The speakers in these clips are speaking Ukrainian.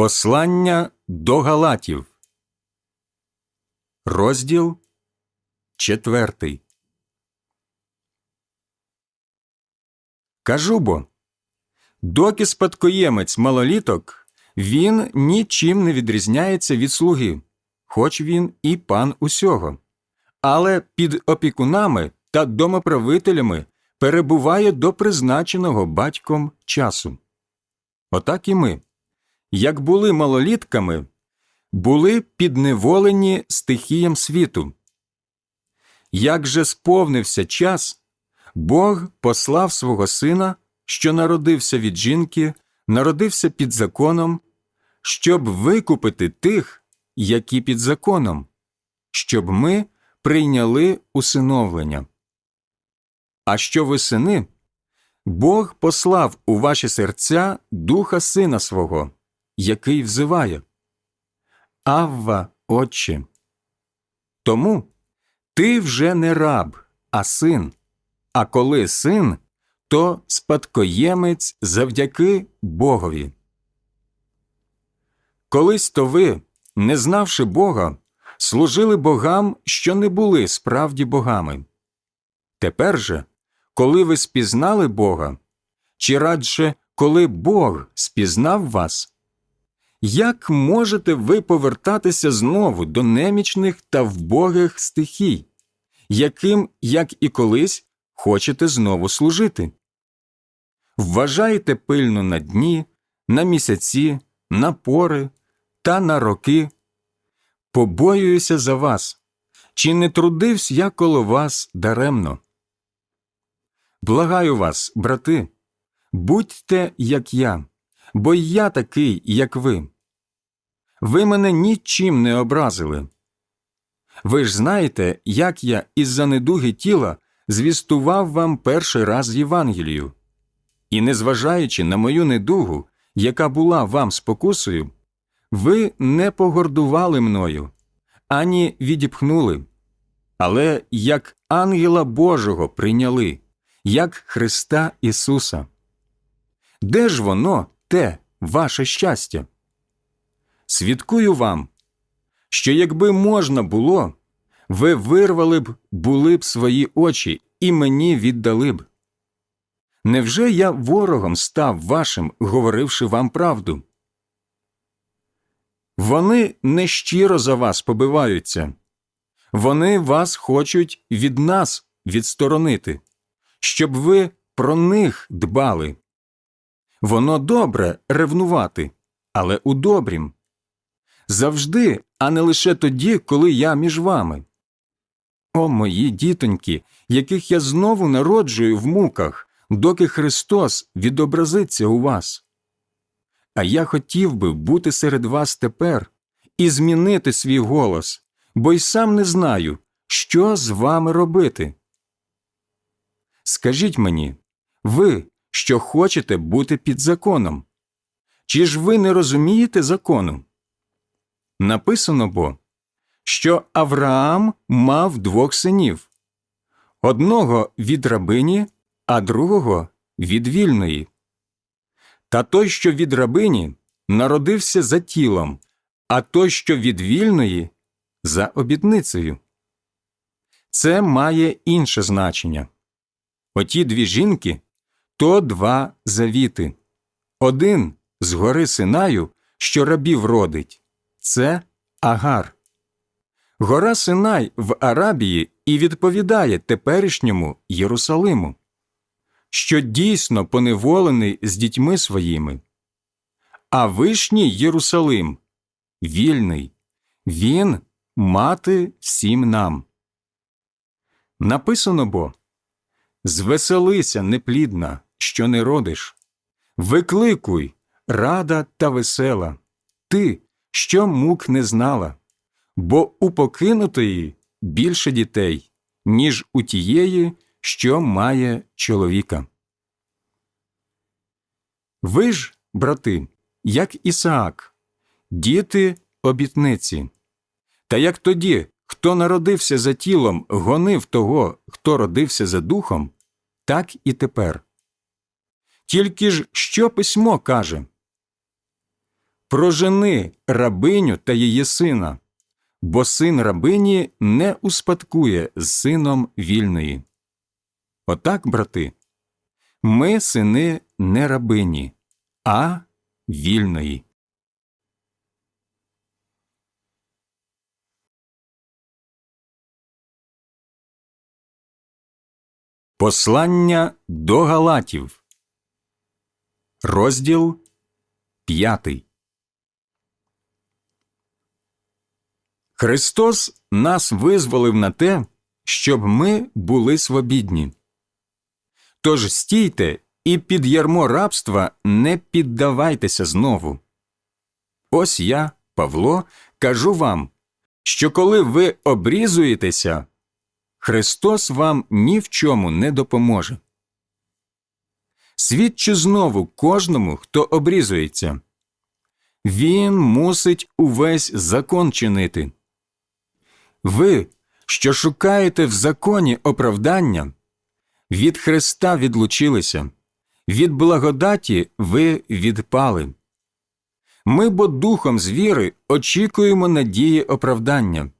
Послання до Галатів, розділ четвертий. Кажу бо, доки спадкоємець малоліток, він нічим не відрізняється від слуги, хоч він і пан усього, але під опікунами та домоправителями перебуває до призначеного батьком часу. Отак і ми як були малолітками, були підневолені стихіям світу. Як же сповнився час, Бог послав свого сина, що народився від жінки, народився під законом, щоб викупити тих, які під законом, щоб ми прийняли усиновлення. А що ви сини? Бог послав у ваші серця духа сина свого який взиває Авва, Отче. Тому ти вже не раб, а син, а коли син, то спадкоємець завдяки Богові. Колись то ви, не знавши Бога, служили богам, що не були справді богами. Тепер же, коли ви спізнали Бога, чи радше коли Бог спізнав вас, як можете ви повертатися знову до немічних та вбогих стихій, яким, як і колись, хочете знову служити? Вважайте пильно на дні, на місяці, на пори та на роки. Побоююся за вас, чи не трудився я коло вас даремно? Благаю вас, брати, будьте, як я бо й я такий, як ви. Ви мене нічим не образили. Ви ж знаєте, як я із-за недуги тіла звістував вам перший раз Євангелію. І, незважаючи на мою недугу, яка була вам спокусою, ви не погордували мною, ані відіпхнули, але як ангела Божого прийняли, як Христа Ісуса. Де ж воно, те ваше щастя. Свідкую вам, що якби можна було, ви вирвали б, були б свої очі і мені віддали б. Невже я ворогом став вашим, говоривши вам правду? Вони нещиро за вас побиваються, вони вас хочуть від нас відсторонити, щоб ви про них дбали. Воно добре ревнувати, але у добрім. Завжди, а не лише тоді, коли я між вами. О мої дітоньки, яких я знову народжую в муках, доки Христос відобразиться у вас. А я хотів би бути серед вас тепер і змінити свій голос, бо й сам не знаю, що з вами робити. Скажіть мені, ви, що хочете бути під законом. Чи ж ви не розумієте закону? Написано бо, що Авраам мав двох синів одного від рабині, а другого від вільної. Та той, що від рабині, народився за тілом, а той, що від вільної, за обітницею. Це має інше значення. Оті дві жінки то два завіти. Один з гори Синаю, що рабів родить, це Агар. Гора Синай в Арабії і відповідає теперішньому Єрусалиму, що дійсно поневолений з дітьми своїми. А вишній Єрусалим вільний, він мати всім нам. Написано бо Звеселися, неплідна, що не родиш. Викликуй, рада та весела, ти, що мук не знала, бо у покинутої більше дітей, ніж у тієї, що має чоловіка. Ви ж, брати, як Ісаак, діти обітниці. Та як тоді, хто народився за тілом, гонив того, хто родився за духом, так і тепер. Тільки ж що письмо каже? прожени рабиню та її сина, бо син рабині не успадкує з сином вільної. Отак, брати, ми сини не рабині, а вільної. Послання до Галатів. Розділ п'ятий. Христос нас визволив на те, щоб ми були свобідні. Тож стійте і під ярмо рабства не піддавайтеся знову. Ось я, Павло, кажу вам, що коли ви обрізуєтеся, Христос вам ні в чому не допоможе. Свідчу знову кожному, хто обрізується. Він мусить увесь закон чинити. Ви, що шукаєте в законі оправдання, від Христа відлучилися, від благодаті ви відпали. Ми бо духом з віри очікуємо надії оправдання,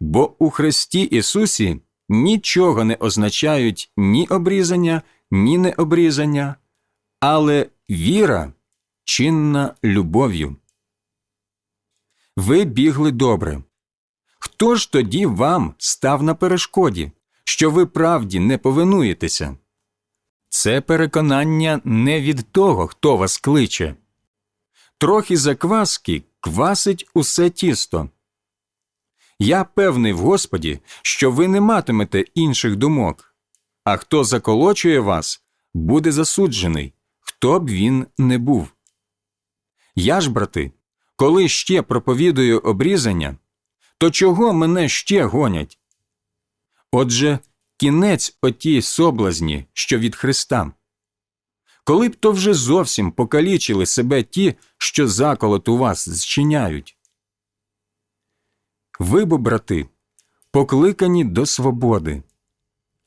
бо у Христі Ісусі нічого не означають ні обрізання, ні необрізання, але віра чинна любов'ю. Ви бігли добре. Хто ж тоді вам став на перешкоді, що ви правді не повинуєтеся? Це переконання не від того, хто вас кличе. Трохи закваски квасить усе тісто. Я певний в Господі, що ви не матимете інших думок, а хто заколочує вас, буде засуджений, хто б він не був. Я ж, брати, коли ще проповідую обрізання, то чого мене ще гонять? Отже, кінець отій соблазні, що від Христа. Коли б то вже зовсім покалічили себе ті, що заколот у вас зчиняють. Ви бо, брати, покликані до свободи,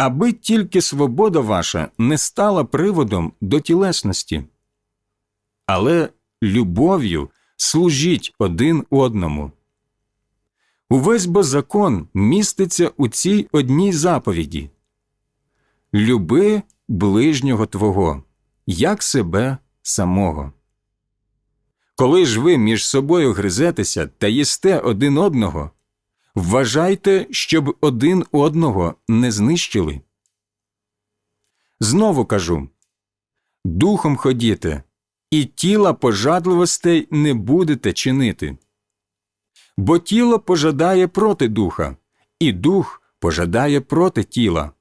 аби тільки свобода ваша не стала приводом до тілесності. Але любов'ю служіть один одному. Увесь бо закон міститься у цій одній заповіді Люби ближнього Твого, як себе самого. Коли ж ви між собою гризетеся та їсте один одного, вважайте, щоб один одного не знищили. Знову кажу Духом ходіте, і тіла пожадливостей не будете чинити. Бо тіло пожадає проти духа, і дух пожадає проти тіла.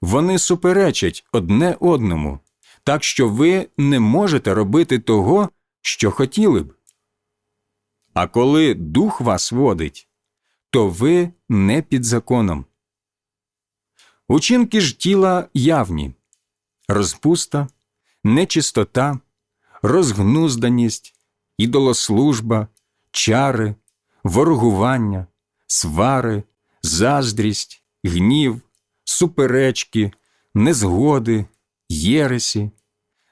Вони суперечать одне одному, так що ви не можете робити того, що хотіли б. А коли дух вас водить, то ви не під законом. Учинки ж тіла явні розпуста, нечистота, розгнузданість, ідолослужба, чари, ворогування, свари, заздрість, гнів, суперечки, незгоди, єресі,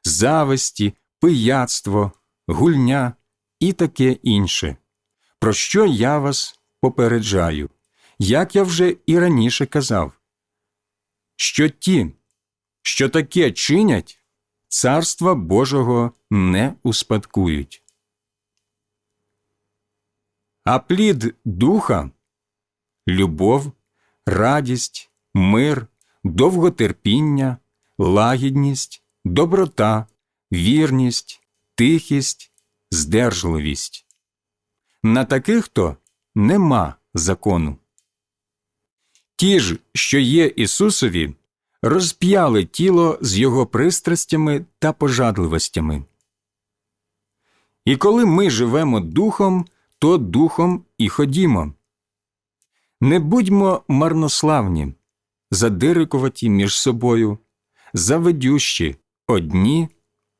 зависті, пияцтво, гульня і таке інше, про що я вас попереджаю, як я вже і раніше казав, що ті, що таке чинять, царства Божого не успадкують. А плід духа любов, радість, мир, довготерпіння, лагідність, доброта, вірність, тихість, здержливість. На таких то нема закону. Ті ж, що є Ісусові, розп'яли тіло з його пристрастями та пожадливостями. І коли ми живемо духом, то духом і ходімо. Не будьмо марнославні, задирикуваті між собою, заведющі одні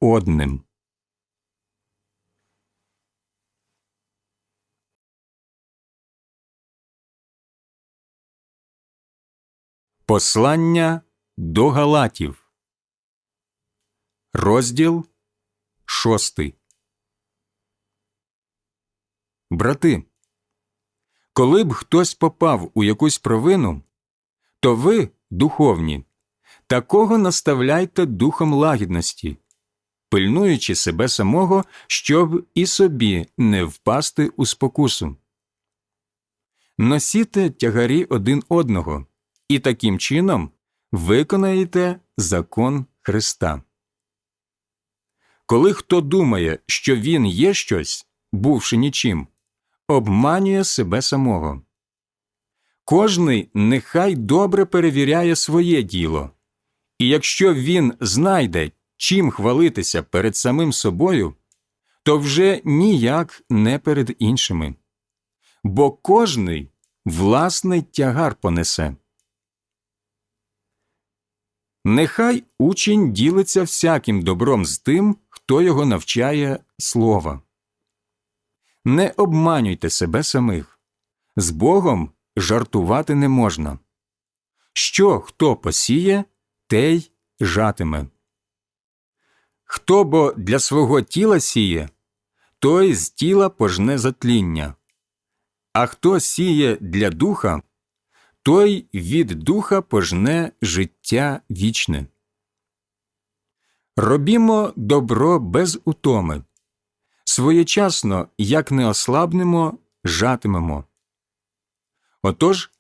одним. Послання до Галатів, розділ шостий. брати. Коли б хтось попав у якусь провину, то ви, духовні, такого наставляйте духом лагідності, пильнуючи себе самого, щоб і собі не впасти у спокусу. Носіте тягарі один одного, і таким чином виконаєте закон Христа. Коли хто думає, що він є щось, бувши нічим, обманює себе самого. Кожний нехай добре перевіряє своє діло, і якщо він знайде, чим хвалитися перед самим собою, то вже ніяк не перед іншими, бо кожний власний тягар понесе. Нехай учень ділиться всяким добром з тим, хто його навчає слова. Не обманюйте себе самих. З Богом жартувати не можна. Що хто посіє, те й жатиме. Хто бо для свого тіла сіє, той з тіла пожне затління, а хто сіє для духа, той від духа пожне життя вічне. Робімо добро без утоми. Своєчасно, як не ослабнемо, жатимемо. Отож,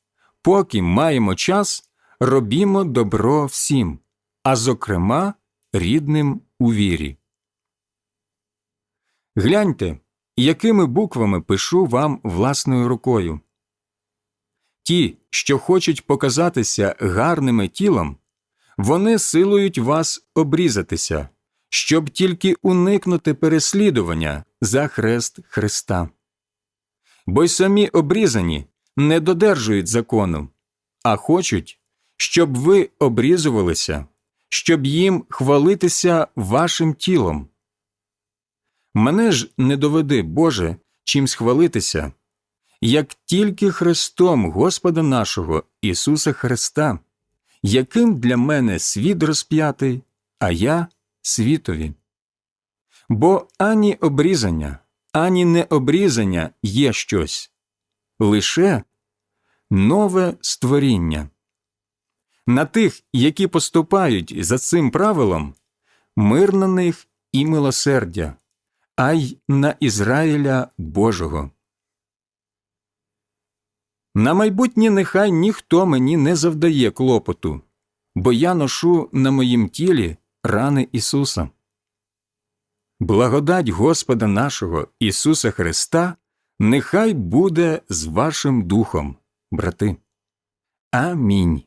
поки маємо час, робімо добро всім, а зокрема рідним у вірі. Гляньте, якими буквами пишу вам власною рукою. Ті, що хочуть показатися гарними тілом, вони силують вас обрізатися, щоб тільки уникнути переслідування за хрест Христа. Бо й самі обрізані не додержують закону, а хочуть, щоб ви обрізувалися, щоб їм хвалитися вашим тілом. Мене ж не доведи, Боже, чим схвалитися, як тільки Христом Господа нашого Ісуса Христа, яким для мене світ розп'ятий, а я світові. Бо ані обрізання, ані необрізання є щось, лише нове створіння. На тих, які поступають за цим правилом, мир на них і милосердя, а й на Ізраїля Божого. На майбутнє нехай ніхто мені не завдає клопоту, бо я ношу на моїм тілі рани Ісуса. Благодать Господа нашого Ісуса Христа нехай буде з вашим духом, брати. Амінь.